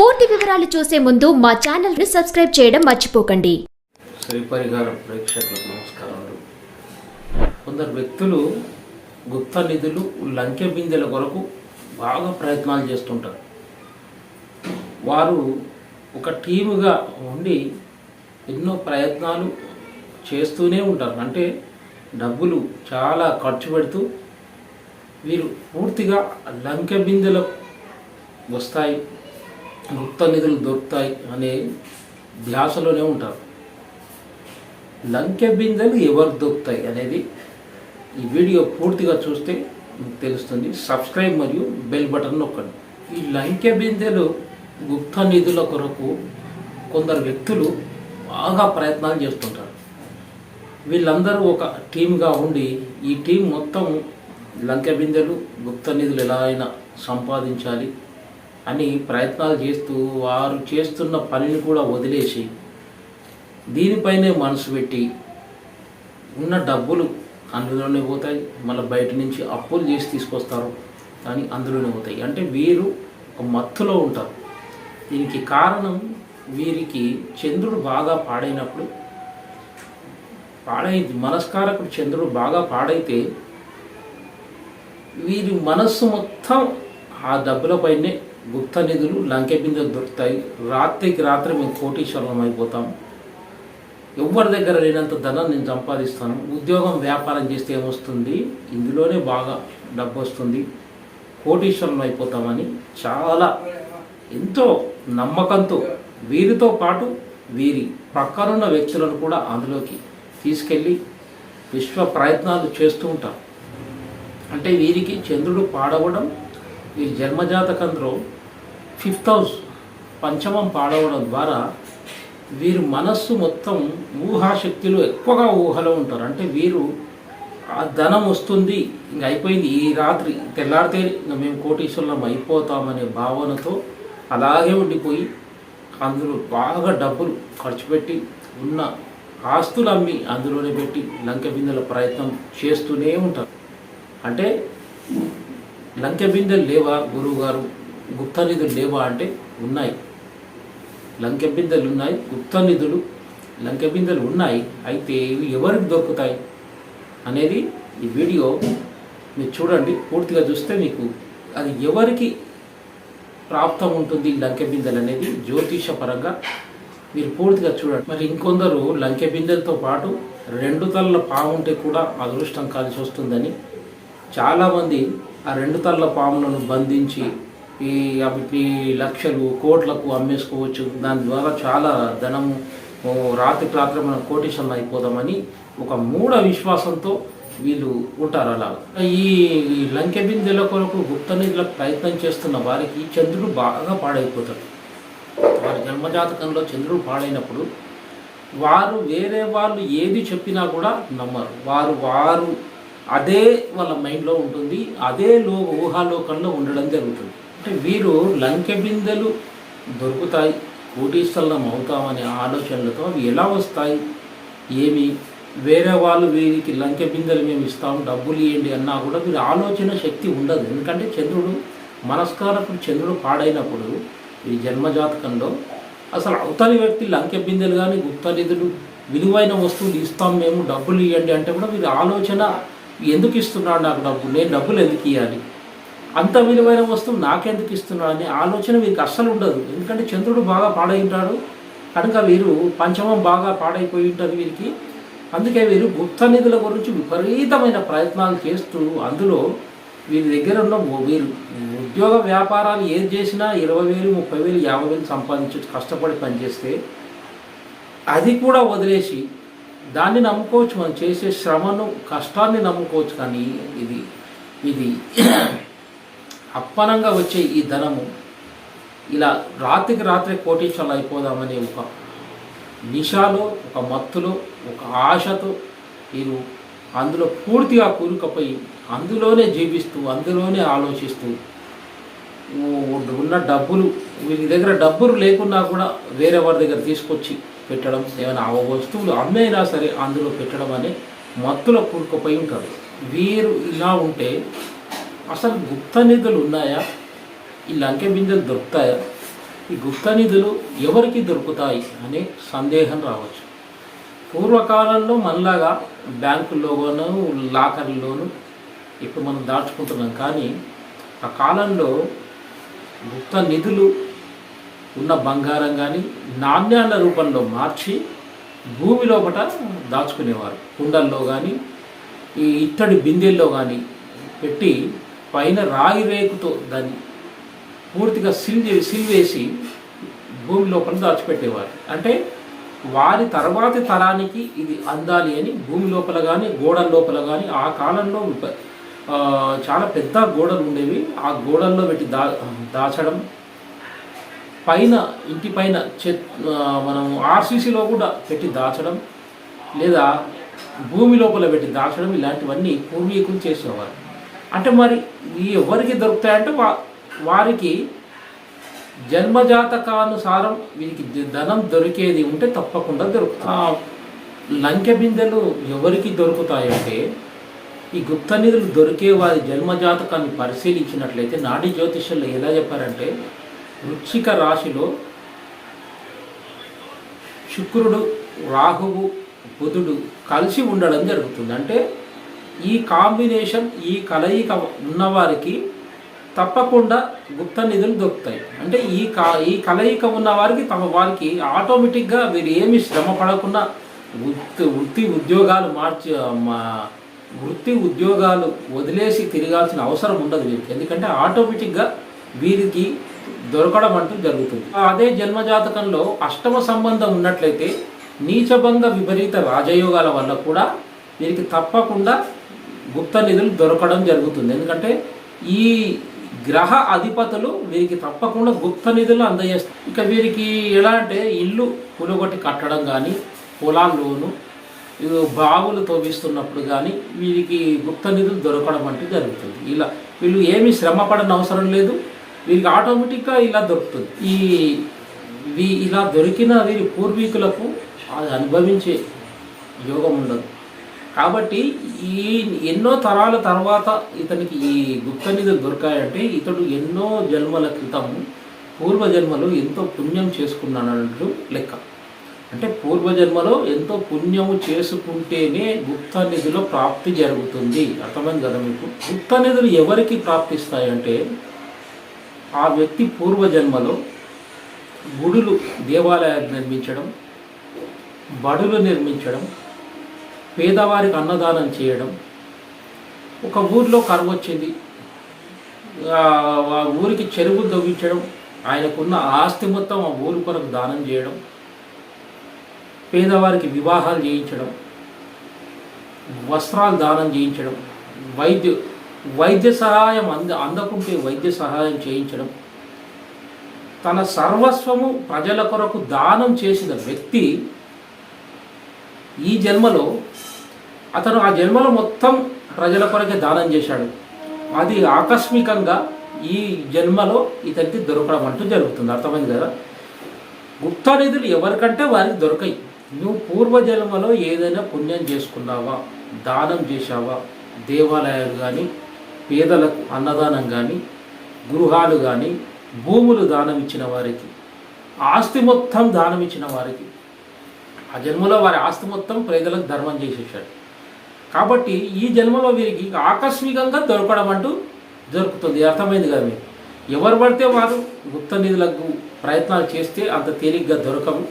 పూర్తి వివరాలు చూసే ముందు మా ఛానల్ని సబ్స్క్రైబ్ చేయడం మర్చిపోకండి. శ్రీ పరిహారం ప్రేక్షకులకు నమస్కారాలు కొందరు వ్యక్తులు గుప్త నిధులు లంకె బిందెల కొరకు బాగా ప్రయత్నాలు చేస్తుంటారు. వారు ఒక టీముగా ఉండి ఎన్నో ప్రయత్నాలు చేస్తూనే ఉంటారు. అంటే డబ్బులు చాలా ఖర్చు పెడుతూ వీరు పూర్తిగా లంకె బిందెలు వస్తాయి. గుప్త నిధులు దొరుకుతాయి అనే ధ్యాసలోనే ఉంటారు. లంకె బిందెలు ఎవరు దొరుకుతాయి అనేది ఈ వీడియో పూర్తిగా చూస్తే మీకు తెలుస్తుంది. సబ్స్క్రైబ్ మరియు బెల్ బటన్ నొక్కండి. ఈ లంకె బిందెలు గుప్త నిధుల కొరకు కొందరు వ్యక్తులు బాగా ప్రయత్నాలు చేస్తుంటారు. వీళ్ళందరూ ఒక టీమ్గా ఉండి ఈ టీం మొత్తం లంకె బిందెలు గుప్త నిధులు ఎలా అయినా సంపాదించాలి. అని ప్రయత్నాలు చేస్తూ వారు చేస్తున్న పనిని కూడా వదిలేసి దీనిపైనే మనసు పెట్టి ఉన్న డబ్బులు అందులోనే పోతాయి. మళ్ళీ బయట నుంచి అప్పులు చేసి తీసుకొస్తారు. కానీ అందులోనే పోతాయి. అంటే వీరు ఒక మత్తులో ఉంటారు. దీనికి కారణం వీరికి చంద్రుడు బాగా పాడైనప్పుడు పాడై మనస్కారకుడు చంద్రుడు బాగా పాడైతే వీరి మనస్సు మొత్తం ఆ డబ్బులపైనే గుప్త నిధులు లంకె బిందెలు దొరుకుతాయి. రాత్రికి రాత్రి మేము కోటీశ్వరం అయిపోతాం. ఎవరి దగ్గర లేనంత ధనం నేను సంపాదిస్తాను. ఉద్యోగం వ్యాపారం చేస్తే ఏమొస్తుంది? ఇందులోనే బాగా డబ్బు వస్తుంది కోటీశ్వరం అయిపోతామని చాలా ఎంతో నమ్మకంతో వీరితో పాటు వీరి పక్కనున్న వ్యక్తులను కూడా అందులోకి తీసుకెళ్ళి విశ్వ ప్రయత్నాలు చేస్తూ ఉంటాం. అంటే వీరికి చంద్రుడు పాడవడం వీరి జన్మజాతకంలో ఫిఫ్త్ హౌస్ పంచమం పాడవడం ద్వారా వీరు మనస్సు మొత్తం ఊహాశక్తిలో ఎక్కువగా ఊహలో ఉంటారు. అంటే వీరు ఆ ధనం వస్తుంది ఇంక అయిపోయింది. ఈ రాత్రి తెల్లారితే ఇంక మేము కోటీశ్వరులం అయిపోతామనే భావనతో అలాగే ఉండిపోయి అందులో బాగా డబ్బులు ఖర్చు పెట్టి ఉన్న ఆస్తులు అమ్మి అందులోనే పెట్టి లంక బిందెల ప్రయత్నం చేస్తూనే ఉంటారు. అంటే లంకె బిందెలు లేవా గురువు గారు గుప్త నిధులు లేవా అంటే ఉన్నాయి. లంకె బిందెలు ఉన్నాయి గుప్త నిధులు లంకె బిందెలు ఉన్నాయి అయితే ఇవి ఎవరికి దొరుకుతాయి? అనేది ఈ వీడియో మీరు చూడండి. పూర్తిగా చూస్తే మీకు అది ఎవరికి ప్రాప్తం ఉంటుంది లంకె బిందెలు అనేది జ్యోతిషపరంగా మీరు పూర్తిగా చూడండి. మరి ఇంకొందరు లంకె బిందెలతో పాటు రెండు తల్ల పావుంటే కూడా అదృష్టం కలిసి వస్తుందని చాలామంది ఆ రెండు తల్ల పాములను బంధించి ఈ అవి లక్షలు కోట్లకు అమ్మేసుకోవచ్చు. దాని ద్వారా చాలా ధనము రాత్రి రాత్రి మనం కోటేశ్వరం అయిపోదామని ఒక మూఢ విశ్వాసంతో వీళ్ళు ఉంటారు అలా. ఈ లంకెబిందెల లంకె కొరకు గుప్త నిధులకు ప్రయత్నం చేస్తున్న వారికి చంద్రుడు బాగా పాడైపోతాడు. వారి జన్మజాతకంలో చంద్రుడు పాడైనప్పుడు వారు వేరే వాళ్ళు ఏది చెప్పినా కూడా నమ్మరు. వారు వారు అదే వాళ్ళ మైండ్లో ఉంటుంది అదే లో ఊహాలోకంలో ఉండడం జరుగుతుంది. అంటే వీరు లంకె బిందెలు దొరుకుతాయి కోటీస్థలం అవుతామనే ఆలోచనలతో అవి ఎలా వస్తాయి? ఏమి? వేరే వాళ్ళు వీరికి లంకె బిందెలు మేము ఇస్తాం డబ్బులు ఇవ్వండి అన్నా కూడా వీరి ఆలోచన శక్తి ఉండదు. ఎందుకంటే చంద్రుడు మనస్కారకుడు చంద్రుడు పాడైనప్పుడు ఈ జన్మజాతకంలో అసలు అవతలి వ్యక్తి లంకె బిందెలు కానీ గుప్త నిధులు విలువైన వస్తువులు ఇస్తాం మేము డబ్బులు ఇవ్వండి అంటే కూడా వీరి ఆలోచన ఎందుకు ఇస్తున్నాడు నాకు డబ్బు? నేను డబ్బులు ఎందుకు ఇవ్వాలి అంత విలువైన వస్తువు నాకెందుకు ఇస్తున్నాడు అనే ఆలోచన వీరికి అస్సలు ఉండదు. ఎందుకంటే చంద్రుడు బాగా పాడై ఉంటాడు కనుక వీరు పంచమం బాగా పాడైపోయి ఉంటుంది వీరికి. అందుకే వీరు గుప్త నిధుల గురించి విపరీతమైన ప్రయత్నాలు చేస్తూ అందులో వీరి దగ్గర ఉన్న వీరు ఉద్యోగ వ్యాపారాలు ఏది చేసినా ఇరవై వేలు ముప్పై వేలు యాభై వేలు సంపాదించు కష్టపడి పనిచేస్తే అది కూడా వదిలేసి దాన్ని నమ్ముకోవచ్చు మనం చేసే శ్రమను కష్టాన్ని నమ్ముకోవచ్చు కానీ ఇది ఇది అప్పనంగా వచ్చే ఈ ధనము ఇలా రాత్రికి రాత్రి కోటీశ్వరులు అయిపోదామనే ఒక నిషాలో ఒక మత్తులో ఒక ఆశతో మీరు అందులో పూర్తిగా కూరుకపోయి అందులోనే జీవిస్తూ అందులోనే ఆలోచిస్తూ ఉన్న డబ్బులు వీరి దగ్గర డబ్బులు లేకున్నా కూడా వేరే వారి దగ్గర తీసుకొచ్చి పెట్టడం ఏమైనా వస్తువులు అమ్మేనా సరే అందులో పెట్టడం అనే మత్తులో కూరుకుపోయి ఉంటారు. వీరు ఇలా ఉంటే అసలు గుప్త నిధులు ఉన్నాయా? ఈ లంకె బిందెలు దొరుకుతాయా? ఈ గుప్త నిధులు ఎవరికి దొరుకుతాయి అనే సందేహం రావచ్చు. పూర్వకాలంలో మనలాగా బ్యాంకుల్లోనూ లాకర్లోనూ ఇప్పుడు మనం దాచుకుంటున్నాం. కానీ ఆ కాలంలో గుప్త నిధులు ఉన్న బంగారం కానీ నాణ్యాల రూపంలో మార్చి భూమి లోపట దాచుకునేవారు. కుండల్లో కానీ ఈ ఇత్తడి బిందెల్లో కానీ పెట్టి పైన రాగి రేకుతో దాన్ని పూర్తిగా సిల్ సిల్ వేసి భూమి లోపల దాచిపెట్టేవారు. అంటే వారి తర్వాతి తరానికి ఇది అందాలి అని భూమి లోపల కానీ గోడల లోపల కానీ ఆ కాలంలో చాలా పెద్ద గోడలు ఉండేవి. ఆ గోడల్లో పెట్టి దా దాచడం పైన ఇంటి పైన చె మనం ఆర్సీసీలో కూడా పెట్టి దాచడం లేదా భూమి లోపల పెట్టి దాచడం ఇలాంటివన్నీ పూర్వీకులు చేసేవారు. అంటే మరి ఈ ఎవరికి దొరుకుతాయంటే వా వారికి జన్మజాతకానుసారం వీరికి ధనం దొరికేది ఉంటే తప్పకుండా దొరుకుతుంది. ఆ. లంకె బిందెలు ఎవరికి దొరుకుతాయంటే ఈ గుప్త నిధులు దొరికే వారి జన్మజాతకాన్ని పరిశీలించినట్లయితే నాడి జ్యోతిష్యులు ఎలా చెప్పారంటే వృచ్చిక రాశిలో శుక్రుడు రాహువు బుధుడు కలిసి ఉండడం జరుగుతుంది. అంటే ఈ కాంబినేషన్ ఈ కలయిక ఉన్నవారికి తప్పకుండా గుప్త నిధులు దొరుకుతాయి. అంటే ఈ కా ఈ కలయిక ఉన్న వారికి తమ వారికి ఆటోమేటిక్గా వీరు ఏమి శ్రమ పడకుండా వృత్తి వృత్తి ఉద్యోగాలు మార్చి మా వృత్తి ఉద్యోగాలు వదిలేసి తిరగాల్సిన అవసరం ఉండదు వీరికి. ఎందుకంటే ఆటోమేటిక్గా వీరికి దొరకడం అంటూ జరుగుతుంది అదే జన్మజాతకంలో అష్టమ సంబంధం ఉన్నట్లయితే నీచభంగ విపరీత రాజయోగాల వల్ల కూడా వీరికి తప్పకుండా గుప్త నిధులు దొరకడం జరుగుతుంది. ఎందుకంటే ఈ గ్రహ అధిపతులు వీరికి తప్పకుండా గుప్త నిధులు అందజేస్తారు. ఇక వీరికి ఎలా అంటే ఇల్లు కూలగొట్టి కట్టడం కానీ పొలాల్లోను బావులు తవ్విస్తున్నప్పుడు కానీ వీరికి గుప్త నిధులు దొరకడం అంటూ జరుగుతుంది. ఇలా వీళ్ళు ఏమీ శ్రమ పడని అవసరం లేదు. వీరికి ఆటోమేటిక్గా ఇలా దొరుకుతుంది. ఈ ఇలా దొరికిన వీరి పూర్వీకులకు అది అనుభవించే యోగం ఉండదు. కాబట్టి ఈ ఎన్నో తరాల తర్వాత ఇతనికి ఈ గుప్త నిధులు దొరికాయంటే ఇతడు ఎన్నో జన్మల క్రితము పూర్వజన్మలో ఎంతో పుణ్యం చేసుకున్నానట్లు లెక్క. అంటే పూర్వజన్మలో ఎంతో పుణ్యము చేసుకుంటేనే గుప్త నిధులు ప్రాప్తి జరుగుతుంది. అర్థమైంది కదా మీకు? గుప్త నిధులు ఎవరికి ప్రాప్తిస్తాయంటే ఆ వ్యక్తి పూర్వజన్మలో గుడులు దేవాలయాలు నిర్మించడం బడులు నిర్మించడం పేదవారికి అన్నదానం చేయడం. ఒక ఊరిలో కరువు వచ్చింది. ఆ ఊరికి చెరువులు తవ్వించడం ఆయనకున్న ఆస్తి మొత్తం ఆ ఊరి కొరకు దానం చేయడం పేదవారికి వివాహాలు చేయించడం వస్త్రాలు దానం చేయించడం వైద్య వైద్య సహాయం అంద అందకుంటే వైద్య సహాయం చేయించడం. తన సర్వస్వము ప్రజల కొరకు దానం చేసిన వ్యక్తి ఈ జన్మలో అతను ఆ జన్మలో మొత్తం ప్రజల కొరకే దానం చేశాడు. అది ఆకస్మికంగా ఈ జన్మలో ఇతనికి దొరకడం అంటూ జరుగుతుంది. అర్థమైంది కదా? గుప్త నిధులు ఎవరికంటే వారికి దొరకాయి. నువ్వు పూర్వజన్మలో ఏదైనా పుణ్యం చేసుకున్నావా? దానం చేశావా? దేవాలయాలు కానీ పేదలకు అన్నదానం కానీ గృహాలు కానీ భూములు దానం ఇచ్చిన వారికి ఆస్తి మొత్తం దానం ఇచ్చిన వారికి ఆ జన్మలో వారి ఆస్తి మొత్తం ప్రజలకు ధర్మం చేసేసాడు కాబట్టి ఈ జన్మలో వీరికి ఆకస్మికంగా దొరకడం అంటూ దొరుకుతుంది. అర్థమైంది కదా మీకు? ఎవరు పడితే వారు గుప్త నిధులకు ప్రయత్నాలు చేస్తే అంత తేలిగ్గా దొరకవు.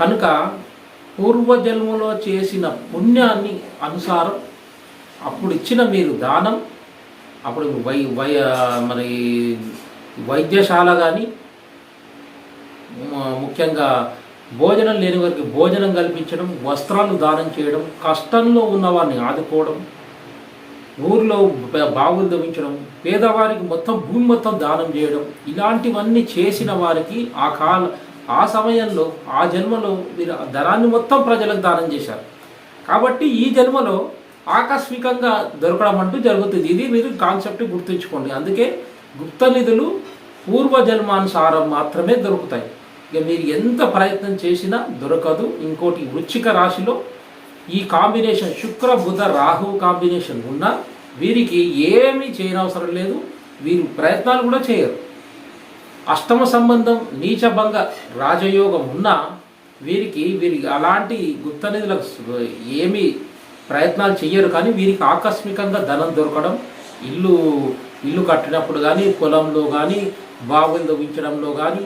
కనుక పూర్వజన్మలో చేసిన పుణ్యాన్ని అనుసారం అప్పుడు ఇచ్చిన మీరు దానం అప్పుడు వై వై మరి వైద్యశాల కానీ ముఖ్యంగా భోజనం లేని వారికి భోజనం కల్పించడం వస్త్రాలు దానం చేయడం కష్టంలో ఉన్న వారిని ఆదుకోవడం ఊర్లో బ- బావులు దవించడం పేదవారికి మొత్తం భూమి మొత్తం దానం చేయడం ఇలాంటివన్నీ చేసిన వారికి ఆ కాల ఆ సమయంలో ఆ జన్మలో వీరు ధనాన్ని మొత్తం ప్రజలకు దానం చేశారు. కాబట్టి ఈ జన్మలో ఆకస్మికంగా దొరకడం అంటూ జరుగుతుంది. ఇది మీరు కాన్సెప్ట్ గుర్తుంచుకోండి. అందుకే గుప్త నిధులు పూర్వజన్మానుసారం మాత్రమే దొరుకుతాయి. ఇక మీరు ఎంత ప్రయత్నం చేసినా దొరకదు. ఇంకోటి వృచ్చిక రాశిలో ఈ కాంబినేషన్ శుక్ర బుధ రాహు కాంబినేషన్ ఉన్నా వీరికి ఏమీ చేయనవసరం లేదు. వీరు ప్రయత్నాలు కూడా చేయరు. అష్టమ సంబంధం నీచభంగ రాజయోగం ఉన్నా వీరికి వీరికి అలాంటి గుప్త నిధులకు ఏమీ ప్రయత్నాలు చెయ్యరు కానీ వీరికి ఆకస్మికంగా ధనం దొరకడం ఇల్లు ఇల్లు కట్టినప్పుడు కానీ పొలంలో కానీ బావులు తవ్వించడంలో కానీ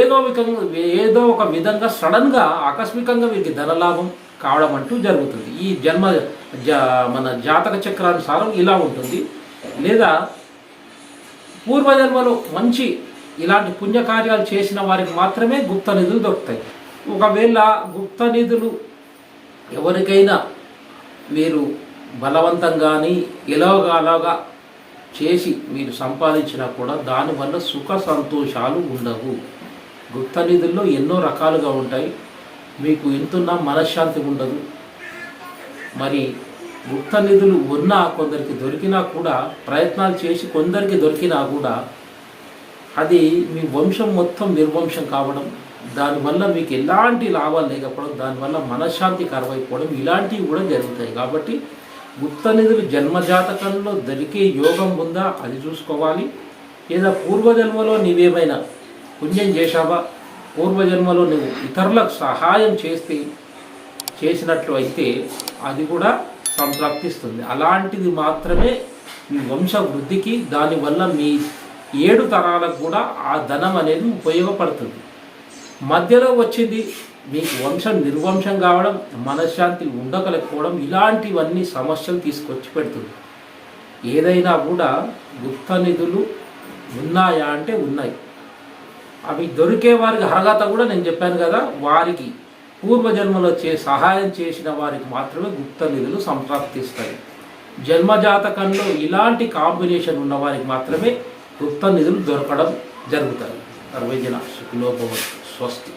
ఏదో విధంగా ఏదో ఒక విధంగా సడన్గా ఆకస్మికంగా వీరికి ధనలాభం కావడం అంటూ జరుగుతుంది. ఈ జన్మ జా మన జాతక చక్రానుసారం ఇలా ఉంటుంది. లేదా పూర్వజన్మలో మంచి ఇలాంటి పుణ్యకార్యాలు చేసిన వారికి మాత్రమే గుప్త నిధులు దొరుకుతాయి. ఒకవేళ గుప్త నిధులు ఎవరికైనా మీరు బలవంతంగాని ఎలాగాలాగా చేసి మీరు సంపాదించినా కూడా దానివల్ల సుఖ సంతోషాలు ఉండవు. గుప్త నిధుల్లో ఎన్నో రకాలుగా ఉంటాయి. మీకు ఎంతున్నా మనశ్శాంతి ఉండదు. మరి గుప్త నిధులు ఉన్నా కొందరికి దొరికినా కూడా ప్రయత్నాలు చేసి కొందరికి దొరికినా కూడా అది మీ వంశం మొత్తం నిర్వంశం కావడం దానివల్ల మీకు ఎలాంటి లాభాలు లేకపోవడం దానివల్ల మనశ్శాంతి కరువైపోవడం ఇలాంటివి కూడా జరుగుతాయి. కాబట్టి గుప్త నిధులు జన్మజాతకంలో దొరికే యోగం ఉందా అది చూసుకోవాలి. లేదా పూర్వజన్మలో నీవేమైనా పుణ్యం చేశావా? పూర్వజన్మలో నువ్వు ఇతరులకు సహాయం చేస్తే చేసినట్లు అయితే అది కూడా సంప్రాప్తిస్తుంది. అలాంటిది మాత్రమే మీ వంశ వృద్ధికి దానివల్ల మీ ఏడు తరాలకు కూడా ఆ ధనం అనేది ఉపయోగపడుతుంది. మధ్యలో వచ్చింది. మీకు వంశం నిర్వంశం కావడం మనశ్శాంతి ఉండకలేకపోవడం ఇలాంటివన్నీ సమస్యలు తీసుకొచ్చి పెడుతుంది. ఏదైనా కూడా గుప్త నిధులు ఉన్నాయా అంటే ఉన్నాయి. అవి దొరికే వారికి అర్హత కూడా నేను చెప్పాను కదా వారికి పూర్వజన్మలో చే సహాయం చేసిన వారికి మాత్రమే గుప్త నిధులు సంప్రాప్తిస్తాయి. జన్మజాతకంలో ఇలాంటి కాంబినేషన్ ఉన్న వారికి మాత్రమే గుప్త నిధులు దొరకడం జరుగుతాయి. సర్వజన సుఖలోపవ స్వస్తి.